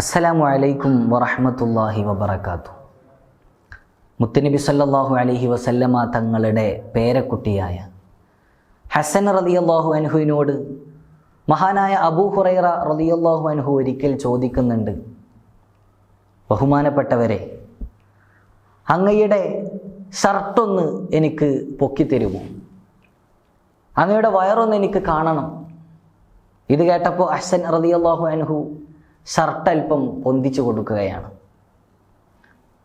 അസ്സലാമു അലൈക്കും വറഹമത്തല്ലാഹി വബർക്കാത്തു മുത്തനബി സല്ലാഹു അലഹി വസല്ലമ തങ്ങളുടെ പേരക്കുട്ടിയായ ഹസൻ റളിയല്ലാഹു അൻഹുവിനോട് മഹാനായ അബൂ ഹുറൈറ റളിയല്ലാഹു അൻഹു ഒരിക്കൽ ചോദിക്കുന്നുണ്ട്. ബഹുമാനപ്പെട്ടവരെ അങ്ങയുടെ ഷർട്ടൊന്ന് എനിക്ക് പൊക്കിത്തരുമോ അങ്ങയുടെ വയറൊന്ന് എനിക്ക് കാണണം. ഇത് കേട്ടപ്പോൾ അഹ്സൻ റളിയല്ലാഹു അൻഹു ഷർട്ട് അല്പം പൊന്തിച്ചു കൊടുക്കുകയാണ്.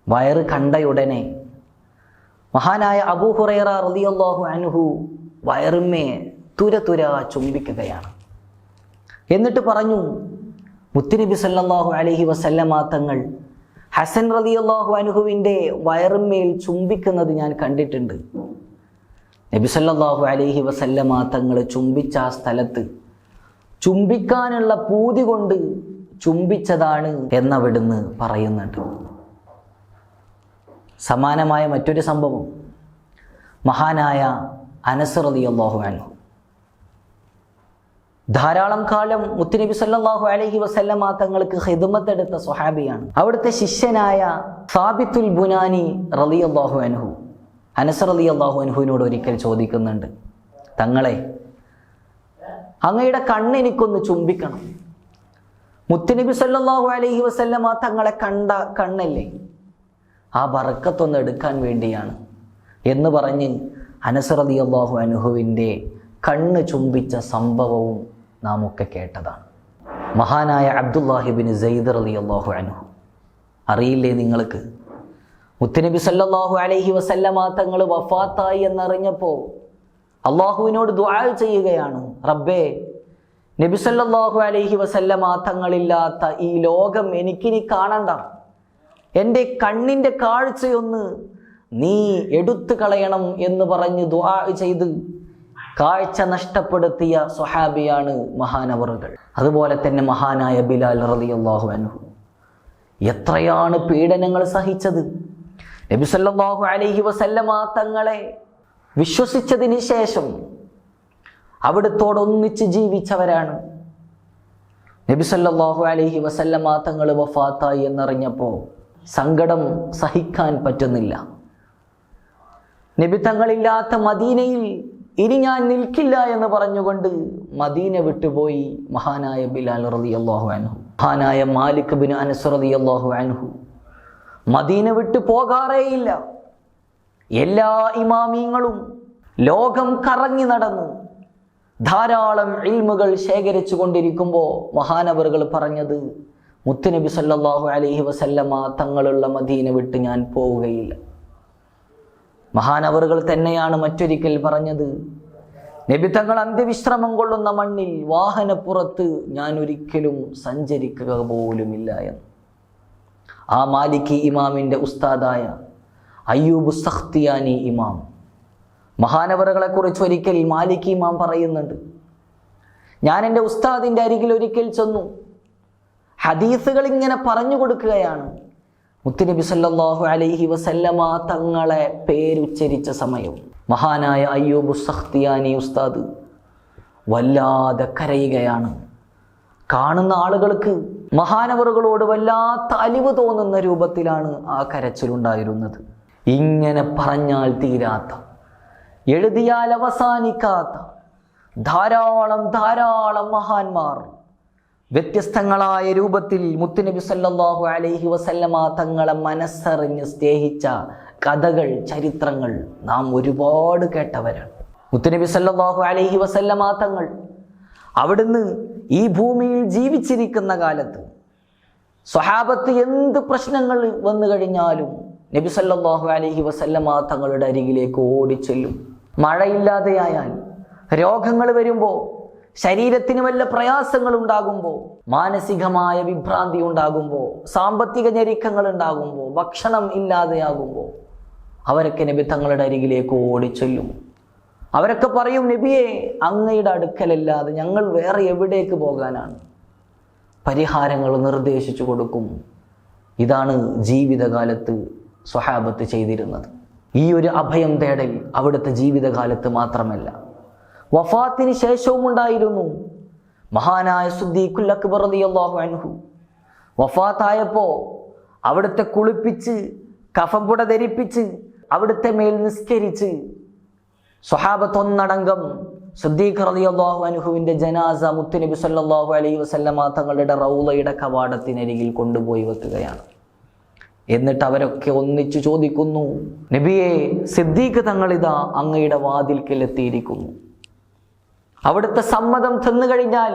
വയറ് കണ്ടയുടനെ മഹാനായ അബൂഹുറൈറ റതിയല്ലാഹു അൻഹു വയറുമ്മേ തുര തുര ചുംബിക്കുകയാണ്. എന്നിട്ട് പറഞ്ഞു മുത്തുനബി സല്ലാഹു അലഹി വസല്ലമ തങ്ങൾ ഹസൻ റളിയല്ലാഹു അനുഹുവിന്റെ വയറുമ്മേൽ ചുംബിക്കുന്നത് ഞാൻ കണ്ടിട്ടുണ്ട്. നബി സല്ലാഹു അലഹി വസല്ലമ തങ്ങൾ ചുംബിച്ച ആ സ്ഥലത്ത് ചുംബിക്കാനുള്ള പൂതി കൊണ്ട് ചുംബിച്ചതാണ് എന്നവിടുന്ന് പറയുന്നുണ്ട്. സമാനമായ മറ്റൊരു സംഭവം മഹാനായ അനസ് അള്ളാഹു അൻഹു. ധാരാളം കാലം മുത്തുനബി സല്ലാഹു അലഹി വസല്ലമ തങ്ങൾക്ക് ഹിദുമത്തെടുത്ത സ്വഹാബിയാണ്. അവിടുത്തെ ശിഷ്യനായ സാബിത്തുൽ ബുനാനി റലി അള്ളാഹു അനുഹു അനസർ അലി അള്ളാഹു അനുഹുവിനോട് ഒരിക്കൽ ചോദിക്കുന്നുണ്ട് തങ്ങളെ അങ്ങയുടെ കണ്ണെനിക്കൊന്ന് ചുംബിക്കണം. മുത്തുനബി സല്ലാഹു അലൈഹി വസല്ലമ തങ്ങളെ കണ്ട കണ്ണല്ലേ? ആ ബറക്കത്തൊന്ന് എടുക്കാൻ വേണ്ടിയാണ്. എന്ന് പറഞ്ഞ് അനസ് അള്ളാഹു അനുഹുവിന്റെ കണ്ണ് ചുംബിച്ച സംഭവവും നാം ഒക്കെ കേട്ടതാണ്. മഹാനായ അബ്ദുല്ലാഹിബിൻ അലി അള്ളാഹു അനുഹു അറിയില്ലേ നിങ്ങൾക്ക്? മുത്തുനബി സല്ലാഹു അലൈഹി വസല്ലമ തങ്ങൾ വഫാത്തായി എന്നറിഞ്ഞപ്പോൾ അള്ളാഹുവിനോട് ദുആ ചെയ്യുകയാണ്. റബ്ബേ നബി സല്ലല്ലാഹു അലൈഹി വസല്ലമ തങ്ങളില്ലാത്ത ഈ ലോകം എനിക്കിനി കാണണ്ട. എന്റെ കണ്ണിന്റെ കാഴ്ചയൊന്ന് നീ എടുത്തു കളയണം എന്ന് പറഞ്ഞ് ദുആ ചെയ്ത് കാഴ്ച നഷ്ടപ്പെടുത്തിയ സ്വഹാബിയാണ് മഹാനവറുകൾ. അതുപോലെ തന്നെ മഹാനായ ബിലാൽ റളിയല്ലാഹു അൻഹു. എത്രയാണ് പീഡനങ്ങൾ സഹിച്ചത്. നബിസല്ലാഹു അലൈഹി വസല്ലമ തങ്ങളെ വിശ്വസിച്ചതിന് ശേഷം അവിടുത്തോടൊന്നിച്ച് ജീവിച്ചവരാണ്. നബിസല്ലാഹു അലഹി വസല്ലമ തങ്ങൾ വഫാത്തായി എന്നറിഞ്ഞപ്പോൾ സങ്കടം സഹിക്കാൻ പറ്റുന്നില്ല. നബി തങ്ങളില്ലാത്ത മദീനയിൽ ഇനി ഞാൻ നിൽക്കില്ല എന്ന് പറഞ്ഞുകൊണ്ട് മദീന വിട്ടുപോയി മഹാനായ ബിലാൽ റളിയല്ലാഹു അൻഹു മഹാനായ മാലിക് ബിൻ അനസ് റളിയല്ലാഹു അൻഹു. മദീന വിട്ടു പോകാറേയില്ല. എല്ലാ ഇമാമീങ്ങളും ലോകം കറങ്ങി നടന്നു. ധാരാളം ഇൽമുകൾ ശേഖരിച്ചു കൊണ്ടിരിക്കുമ്പോൾ മഹാനവറുകൾ പറഞ്ഞത് മുത്തുനബി സല്ലാഹു അലഹി വസല്ലമ തങ്ങളുള്ള മദീന വിട്ട് ഞാൻ പോവുകയില്ല. മഹാനവറുകൾ തന്നെയാണ് മറ്റൊരിക്കൽ പറഞ്ഞത് നബി തങ്ങൾ അന്ത്യവിശ്രമം കൊള്ളുന്ന മണ്ണിൽ വാഹനപ്പുറത്ത് ഞാൻ ഒരിക്കലും സഞ്ചരിക്കുക പോലുമില്ല എന്ന്. ആ മാലിക്കി ഇമാമിന്റെ ഉസ്താദായ അയ്യൂബ് സഖ്തിയാനി ഇമാം മഹാനവറുകളെ കുറിച്ച് ഒരിക്കൽ മാലിക് ഇമാം പറയുന്നുണ്ട്. ഞാൻ എന്റെ ഉസ്താദിന്റെ അരികിൽ ഒരിക്കൽ ചെന്നു. ഹദീസുകൾ ഇങ്ങനെ പറഞ്ഞു കൊടുക്കുകയാണ്. മുത്തുനബി സല്ലാഹു അലൈഹി വസല്ലമ തങ്ങളെ പേരുച്ചരിച്ച സമയം. മഹാനായ അയ്യൂബ് സഖ്തിയാനി ഉസ്താദ് വല്ലാതെ കരയുകയാണ്. കാണുന്ന ആളുകൾക്ക് മഹാനവറുകളോട് വല്ലാത്ത അലിവ് തോന്നുന്ന രൂപത്തിലാണ് ആ കരച്ചിലുണ്ടായിരുന്നത്. ഇങ്ങനെ പറഞ്ഞാൽ തീരാത്ത എഴുതിയാൽ അവസാനിക്കാത്ത ധാരാളം ധാരാളം മഹാന്മാർ വ്യത്യസ്തങ്ങളായ രൂപത്തിൽ മുത്തുനബി സല്ലാഹു അലൈഹി വസല്ലമ തങ്ങളെ മനസ്സറിഞ്ഞ് സ്നേഹിച്ച കഥകൾ ചരിത്രങ്ങൾ നാം ഒരുപാട് കേട്ടവരാണ്. മുത്തുനബി സല്ലാഹു അലൈഹി വസല്ലമ തങ്ങൾ അവിടുന്ന് ഈ ഭൂമിയിൽ ജീവിച്ചിരിക്കുന്ന കാലത്ത് സ്വഹാബത്ത് എന്ത് പ്രശ്നങ്ങൾ വന്നു കഴിഞ്ഞാലും നബി സല്ലല്ലാഹു അലൈഹി വസല്ലമ തങ്ങളുടെ അരികിലേക്ക് ഓടിച്ചെല്ലും. മഴയില്ലാതെയായാൽ രോഗങ്ങൾ വരുമ്പോൾ ശരീരത്തിന് വല്ല പ്രയാസങ്ങൾ ഉണ്ടാകുമ്പോൾ മാനസികമായ വിഭ്രാന്തി ഉണ്ടാകുമ്പോൾ സാമ്പത്തിക ഞെരുക്കങ്ങൾ ഉണ്ടാകുമ്പോൾ ഭക്ഷണം ഇല്ലാതെയാകുമ്പോൾ അവരൊക്കെ നബി തങ്ങളുടെ അരികിലേക്ക് ഓടിച്ചൊല്ലും. അവരൊക്കെ പറയും നബിയെ അങ്ങയുടെ അടുക്കലല്ലാതെ ഞങ്ങൾ വേറെ എവിടേക്ക് പോകാനാണ്? പരിഹാരങ്ങൾ നിർദ്ദേശിച്ചു കൊടുക്കും. ഇതാണ് ജീവിതകാലത്ത് സ്വഹാബത്ത് ചെയ്തിരുന്നത്. ഈ ഒരു അഭയം തേടൽ അവിടുത്തെ ജീവിതകാലത്ത് മാത്രമല്ല. വഫാത്തിന് ശേഷവും ഉണ്ടായിരുന്നു മഹാനായ സുദ്ദീഖുൽ അക്ബർ റളിയല്ലാഹു അൻഹു. വഫാത്തായപ്പോ അവിടുത്തെ കുളിപ്പിച്ച് കഫംപുട ധരിപ്പിച്ച് അവിടുത്തെ മേൽ നിസ്കരിച്ച് സ്വഹാബത്തൊന്നടങ്കം സുദ്ദീഖ് റളിയല്ലാഹു അൻഹുവിന്റെ ജനാസ മുത്തുനബി സല്ലല്ലാഹു അലൈഹി വസല്ലമ തങ്ങളുടെ റൗളയുടെ കവാടത്തിനരികിൽ കൊണ്ടുപോയി വെക്കുകയാണ്. എന്നിട്ട് അവരൊക്കെ ഒന്നിച്ചു ചോദിക്കുന്നു നബിയെ സിദ്ദീഖ് തങ്ങളിതാ അങ്ങയുടെ വാതിൽക്കൽ എത്തിയിരിക്കുന്നു അവിടുത്തെ സമ്മതം തന്നു കഴിഞ്ഞാൽ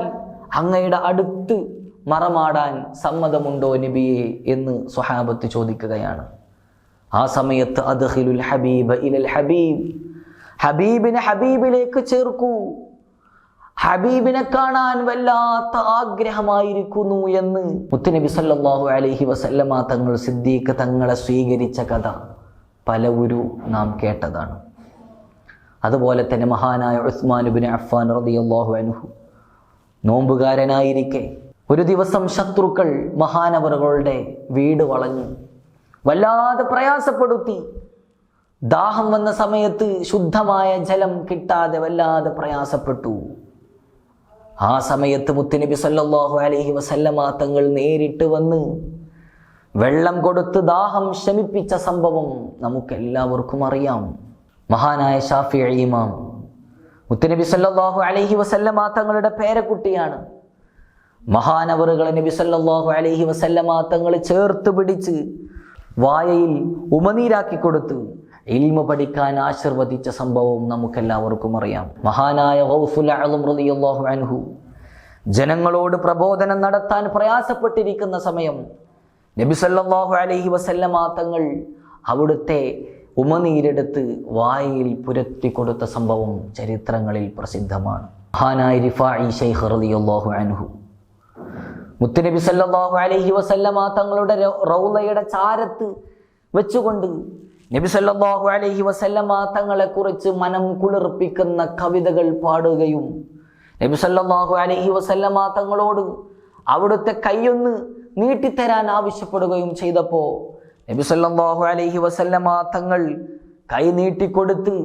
അങ്ങയുടെ അടുത്ത് മറമാടാൻ സമ്മതമുണ്ടോ നബിയെ? എന്ന് സ്വഹാബത്ത് ചോദിക്കുകയാണ്. ആ സമയത്ത് അദ്ഹിലുൽ ഹബീബ ഇലൽ ഹബീബ് ഹബീബിനെ ഹബീബിലേക്ക് ചേർക്കൂ. ഹബീബിനെ കാണാൻ വല്ലാത്ത ആഗ്രഹമായിരിക്കുന്നു എന്ന് മുത്തുനബി സല്ലാഹു അലഹി വസല്ലമ തങ്ങൾ സിദ്ദീഖ് തങ്ങളെ സ്വീകരിച്ച കഥ പലവരു നാം കേട്ടതാണ്. അതുപോലെ തന്നെ മഹാനായ ഉസ്മാനുബിൻ അഫ്ഫാൻ റളിയല്ലാഹു അനുഹു നോമ്പുകാരനായിരിക്കെ ഒരു ദിവസം ശത്രുക്കൾ മഹാനവറുകളുടെ വീട് വളഞ്ഞു. വല്ലാതെ പ്രയാസപ്പെടുത്തി. ദാഹം വന്ന സമയത്ത് ശുദ്ധമായ ജലം കിട്ടാതെ വല്ലാതെ പ്രയാസപ്പെട്ടു. ആ സമയത്ത് മുത്തുനബി സല്ലാഹു അലഹി വസല്ലമ തങ്ങൾ നേരിട്ട് വന്ന് വെള്ളം കൊടുത്ത് ദാഹം ശമിപ്പിച്ച സംഭവം നമുക്കെല്ലാവർക്കും അറിയാം. മഹാനായ ഷാഫി ഇമാം. മുത്തുനബി സല്ലാഹു അലഹി വസല്ലമ തങ്ങളുടെ പേരക്കുട്ടിയാണ്. മഹാനവറുകളെ നബി സല്ലാഹു അലഹി വസല്ലമ തങ്ങൾ ചേർത്ത് പിടിച്ച് വായയിൽ ഉമനീരാക്കി കൊടുത്ത് ഇൽമ പഠിക്കാൻ ആശീർവദിച്ച സംഭവം നമുക്കെല്ലാവർക്കും അറിയാം. മഹാനായ റളിയല്ലാഹു അൻഹു ജനങ്ങളോട് പ്രബോധനം നടത്താൻ പ്രയാസപ്പെട്ടിരിക്കുന്ന സമയം നബി സല്ലല്ലാഹു അലൈഹി വസല്ലമ തങ്ങൾ അവിടുത്തെ ഉമനീരെടുത്ത് വായിൽ പുരത്തി കൊടുത്ത സംഭവം ചരിത്രങ്ങളിൽ പ്രസിദ്ധമാണ്. മഹാനായ റിഫായി ഷെയ്ഖ് റളിയല്ലാഹു അൻഹു മുത്തുനബി സല്ലല്ലാഹു അലൈഹി വസല്ലമ തങ്ങളുടെ റൗലയുടെ ചാരത്ത് വെച്ചുകൊണ്ട് നബി സല്ലല്ലാഹു അലൈഹി വസല്ലമ തങ്ങളെ കുറിച്ച് മനം കുളിർപ്പിക്കുന്ന കവിതകൾ പാടുകയും നബി സല്ലല്ലാഹു അലൈഹി വസല്ലമ തങ്ങളോട് അവിടുത്തെ കൈയൊന്ന് നീട്ടിത്തരാൻ ആവശ്യപ്പെടുകയും ചെയ്തപ്പോൾ നബി സല്ലല്ലാഹു അലൈഹി വസല്ലമ തങ്ങൾ കൈ നീട്ടിക്കൊടുത്ത്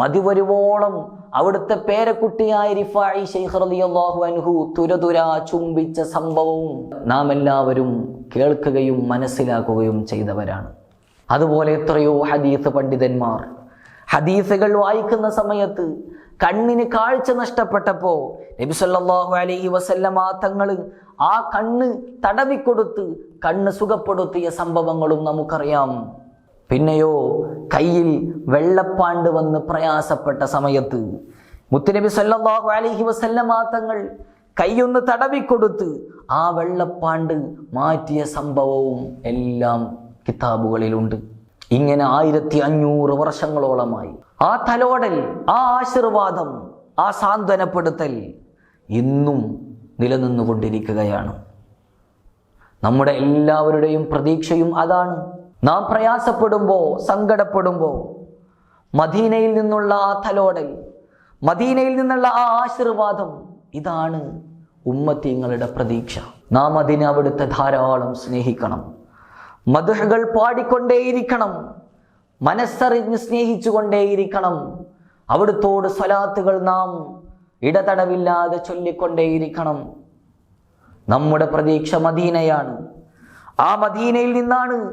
മതിവരുവോളം അവിടുത്തെ പേരക്കുട്ടിയായ റിഫായി ശൈഖ് റളിയല്ലാഹു അൻഹു തുരതുര ചുംബിച്ച സംഭവവും നാം എല്ലാവരും കേൾക്കുകയും മനസ്സിലാക്കുകയും ചെയ്തവരാണ്. അതുപോലെ എത്രയോ ഹദീസ് പണ്ഡിതന്മാർ ഹദീസുകൾ വായിക്കുന്ന സമയത്ത് കണ്ണിന് കാഴ്ച നഷ്ടപ്പെട്ടപ്പോൾ നബി സല്ലല്ലാഹു അലൈഹി വസല്ലമ തങ്ങൾ ആ കണ്ണ് തടവിക്കൊടുത്ത് കണ്ണ് സുഖപ്പെടുത്തിയ സംഭവങ്ങളും നമുക്കറിയാം. പിന്നെയോ കയ്യിൽ വെള്ളപ്പാണ്ട് വന്ന് പ്രയാസപ്പെട്ട സമയത്ത് മുത്തുനബി സല്ലല്ലാഹു അലൈഹി വസല്ലമ തങ്ങൾ കൈയൊന്ന് തടവിക്കൊടുത്ത് ആ വെള്ളപ്പാണ്ട് മാറ്റിയ സംഭവവും എല്ലാം കിതാബുകളിലുണ്ട്. ഇങ്ങനെ ആയിരത്തി അഞ്ഞൂറ് വർഷങ്ങളോളമായി. ആ തലോടൽ ആ ആശീർവാദം ആ സാന്ത്വനപ്പെടുത്തൽ ഇന്നും നിലനിന്നുകൊണ്ടിരിക്കുകയാണ്. നമ്മുടെ എല്ലാവരുടെയും പ്രതീക്ഷയും അതാണ്. നാം പ്രയാസപ്പെടുമ്പോൾ സങ്കടപ്പെടുമ്പോൾ മദീനയിൽ നിന്നുള്ള ആ തലോടൽ മദീനയിൽ നിന്നുള്ള ആ ആശീർവാദം ഇതാണ് ഉമ്മത്തിങ്ങളുടെ പ്രതീക്ഷ. നാം അതിനെ അവിടുത്തെ ധാരാളം സ്നേഹിക്കണം. മധുഹകൾ പാടിക്കൊണ്ടേയിരിക്കണം. മനസ്സറിഞ്ഞ് സ്നേഹിച്ചുകൊണ്ടേയിരിക്കണം. അവിടുത്തോട് സ്വലാത്തുകൾ നാം ഇടതടവില്ലാതെ ചൊല്ലിക്കൊണ്ടേയിരിക്കണം. നമ്മുടെ പ്രതീക്ഷ മദീനയാണ്. ആ മദീനയിൽ നിന്നാണ്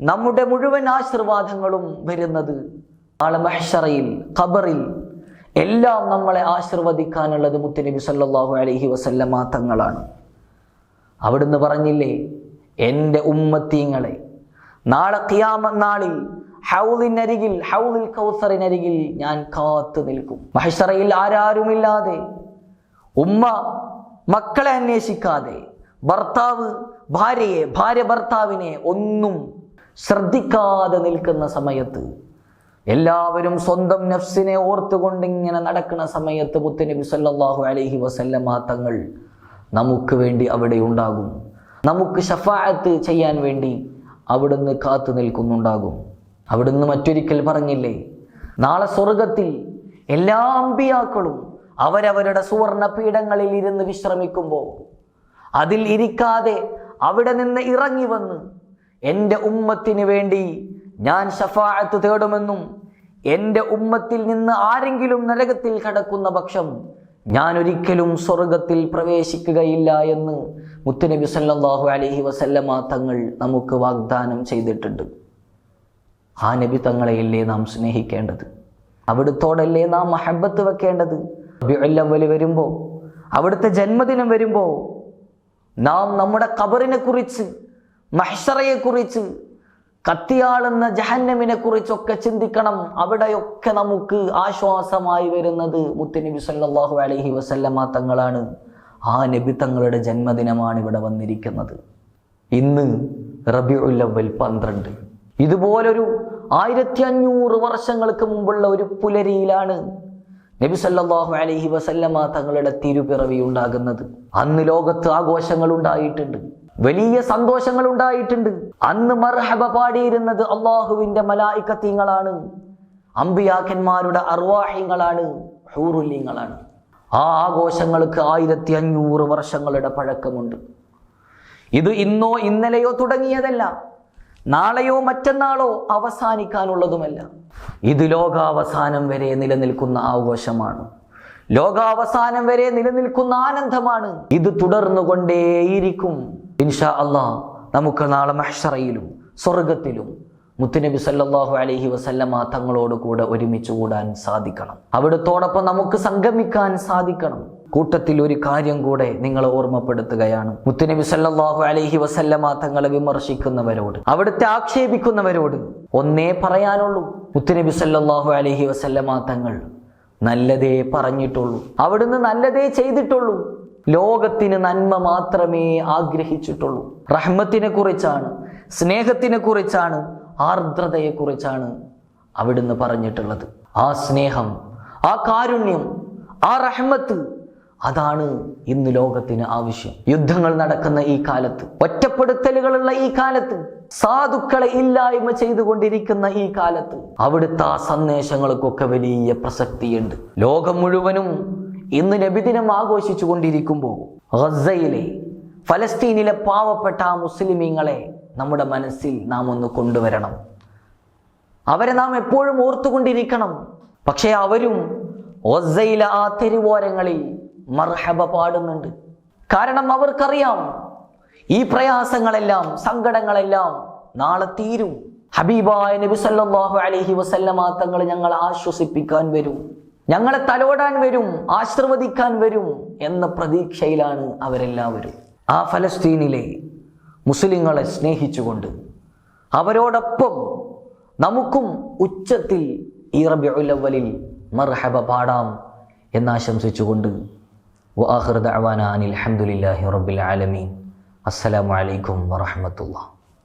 നമ്മുടെ മുഴുവൻ ആശീർവാദങ്ങളും വരുന്നത്. നാളെ മഹ്ഷറയിൽ ഖബറിൽ എല്ലാം നമ്മളെ ആശീർവദിക്കാനുള്ളത് മുത്തുനബി സല്ലാഹു അലഹി വസല്ലമ തങ്ങളാണ് അവിടുന്ന് പറഞ്ഞില്ലേ എന്റെ ഉമ്മത്തീങ്ങളെ. നാളെ നാളിൽ ഹൗലിനരികിൽ ഹൗലിൽ കൗസറിനരികിൽ ഞാൻ കാത്തു നിൽക്കും. മഹിഷറയിൽ ആരാരുമില്ലാതെ ഉമ്മ മക്കളെ അന്വേഷിക്കാതെ ഭർത്താവ് ഭാര്യയെ ഭാര്യ ഭർത്താവിനെ ഒന്നും ശ്രദ്ധിക്കാതെ നിൽക്കുന്ന സമയത്ത് എല്ലാവരും സ്വന്തം നഫ്സിനെ ഓർത്തുകൊണ്ട് ഇങ്ങനെ നടക്കുന്ന സമയത്ത് മുത്തനബി സല്ലാഹു അലഹി വസല്ലമ തങ്ങൾ നമുക്ക് വേണ്ടി അവിടെ ഉണ്ടാകും. നമുക്ക് ഷഫാഅത്ത് ചെയ്യാൻ വേണ്ടി അവിടുന്ന് കാത്തു നിൽക്കുന്നുണ്ടാകും. അവിടുന്ന് മറ്റൊരിക്കൽ പറഞ്ഞില്ലേ? നാളെ സ്വർഗത്തിൽ എല്ലാ അമ്പിയാക്കളും അവരവരുടെ സുവർണ പീഠങ്ങളിൽ ഇരുന്ന് വിശ്രമിക്കുമ്പോൾ അതിൽ ഇരിക്കാതെ അവിടെ നിന്ന് ഇറങ്ങി വന്ന് എന്റെ ഉമ്മത്തിന് വേണ്ടി ഞാൻ ഷഫാഅത്ത് തേടുമെന്നും എന്റെ ഉമ്മത്തിൽ നിന്ന് ആരെങ്കിലും നരകത്തിൽ കടക്കുന്ന പക്ഷം ഞാൻ ഒരിക്കലും സ്വർഗത്തിൽ പ്രവേശിക്കുകയില്ല എന്ന് മുത്തുനബി സല്ലാഹു അലഹി വസല്ലമ തങ്ങൾ നമുക്ക് വാഗ്ദാനം ചെയ്തിട്ടുണ്ട്. ആ നബി തങ്ങളെയല്ലേ നാം സ്നേഹിക്കേണ്ടത്? അവിടുത്തോടല്ലേ നാം മഹബത്ത് വെക്കേണ്ടത്? റബീഉൽ വരുമ്പോൾ അവിടുത്തെ ജന്മദിനം വരുമ്പോൾ നാം നമ്മുടെ കബറിനെ കുറിച്ച് മഹ്ഷറയെ കുറിച്ച് കത്തിയാളുന്ന ജഹന്നമിനെ കുറിച്ചൊക്കെ ചിന്തിക്കണം. അവിടെയൊക്കെ നമുക്ക് ആശ്വാസമായി വരുന്നത് മുത്തനബി സല്ലാഹു അലഹി വസല്ലമ തങ്ങളാണ്. ആ നബി തങ്ങളുടെ ജന്മദിനമാണ് ഇവിടെ വന്നിരിക്കുന്നത്. ഇന്ന് റബിഉല്ലവൽ പന്ത്രണ്ട്. ഇതുപോലൊരു ആയിരത്തി അഞ്ഞൂറ് വർഷങ്ങൾക്ക് മുമ്പുള്ള ഒരു പുലരിയിലാണ് നബി സല്ലാഹു അലഹി വസല്ലമ തങ്ങളുടെ തിരുപിറവി ഉണ്ടാകുന്നത് അന്ന് ലോകത്ത് ആഘോഷങ്ങൾ ഉണ്ടായിട്ടുണ്ട്. വലിയ സന്തോഷങ്ങൾ ഉണ്ടായിട്ടുണ്ട്. അന്ന് മർഹബ പാടിയിരുന്നത് അള്ളാഹുവിന്റെ മലായിക്കത്തീങ്ങളാണ്. അമ്പിയാക്കന്മാരുടെ അർവാഹിങ്ങളാണ് ഹൂറുല്യങ്ങളാണ് ആ ആഘോഷങ്ങൾക്ക് ആയിരത്തി അഞ്ഞൂറ് വർഷങ്ങളുടെ പഴക്കമുണ്ട്. ഇത് ഇന്നോ ഇന്നലെയോ തുടങ്ങിയതല്ല നാളെയോ മറ്റന്നാളോ അവസാനിക്കാനുള്ളതുമല്ല. ഇത് ലോകാവസാനം വരെ നിലനിൽക്കുന്ന ആഘോഷമാണ്. ലോകാവസാനം വരെ നിലനിൽക്കുന്ന ആനന്ദമാണ്. ഇത് തുടർന്നുകൊണ്ടേയിരിക്കും. ഇൻഷാ അള്ളാ നമുക്ക് നാളെ മഹ്ഷറയിലും സ്വർഗത്തിലും മുത്തുനബി സല്ലാഹു അലഹി വസല്ലമ തങ്ങളോട് കൂടെ ഒരുമിച്ച് കൂടാൻ സാധിക്കണം. അവിടത്തോടൊപ്പം നമുക്ക് സംഗമിക്കാൻ സാധിക്കണം. കൂട്ടത്തിൽ ഒരു കാര്യം കൂടെ നിങ്ങൾ ഓർമ്മപ്പെടുത്തുകയാണ്. മുത്തുനബി സല്ലാഹു അലഹി വസല്ലമ തങ്ങളെ വിമർശിക്കുന്നവരോട് അവിടുത്തെ ആക്ഷേപിക്കുന്നവരോട് ഒന്നേ പറയാനുള്ളൂ. മുത്തുനബി സല്ലാഹു അലഹി വസല്ലമ തങ്ങൾ നല്ലതേ പറഞ്ഞിട്ടുള്ളൂ. അവിടുന്ന് നല്ലതേ ചെയ്തിട്ടുള്ളൂ. ലോകത്തിന് നന്മ മാത്രമേ ആഗ്രഹിച്ചിട്ടുള്ളൂ. റഹ്മത്തിനെ കുറിച്ചാണ് സ്നേഹത്തിനെ കുറിച്ചാണ് ആർദ്രതയെ കുറിച്ചാണ് അവിടുന്ന് പറഞ്ഞിട്ടുള്ളത്. ആ സ്നേഹം ആ കാരുണ്യം ആ റഹ്മത്ത് അതാണ് ഇന്ന് ലോകത്തിന് ആവശ്യം. യുദ്ധങ്ങൾ നടക്കുന്ന ഈ കാലത്ത് ഒറ്റപ്പെടുത്തലുകളുള്ള ഈ കാലത്ത് സാധുക്കളെ ഇല്ലായ്മ ചെയ്തുകൊണ്ടിരിക്കുന്ന ഈ കാലത്ത് അവിടുത്തെ ആ സന്ദേശങ്ങൾക്കൊക്കെ വലിയ പ്രസക്തിയുണ്ട്. ലോകം മുഴുവനും ഇന്ന് നബിദിനം ആഘോഷിച്ചു കൊണ്ടിരിക്കുമ്പോൾ ഗസയിലെ ഫലസ്തീനിലെ പാവപ്പെട്ട ആ മുസ്ലിമീങ്ങളെ നമ്മുടെ മനസ്സിൽ നാം ഒന്ന് കൊണ്ടുവരണം. അവരെ നാം എപ്പോഴും ഓർത്തുകൊണ്ടിരിക്കണം. പക്ഷേ അവരും ഒസയിലെ ആ തെരുവോരങ്ങളിൽ മർഹബ പാടുന്നുണ്ട്. കാരണം അവർക്കറിയാം ഈ പ്രയാസങ്ങളെല്ലാം സങ്കടങ്ങളെല്ലാം നാളെ തീരും. ഹബീബായ നബി സല്ലല്ലാഹു അലൈഹി വസല്ലമ തങ്ങൾ ഞങ്ങളെ ആശ്വസിപ്പിക്കാൻ വരും. ഞങ്ങളെ തലോടാൻ വരും ആശീർവദിക്കാൻ വരും എന്ന പ്രതീക്ഷയിലാണ് അവരെല്ലാവരും. ആ ഫലസ്തീനിലെ മുസ്ലിങ്ങളെ സ്നേഹിച്ചുകൊണ്ട് അവരോടൊപ്പം നമുക്കും ഉച്ചത്തിൽ ഈ റബിഉൽ അവലിൽ മർഹബ പാടാം എന്നാശംസിച്ചുകൊണ്ട് വആഖിറു ദഅവാന അനിൽ റബ്ബിൽ ആലമീൻ. അസ്സലാമു അലൈക്കും വറഹ്മത്തുള്ളാഹി.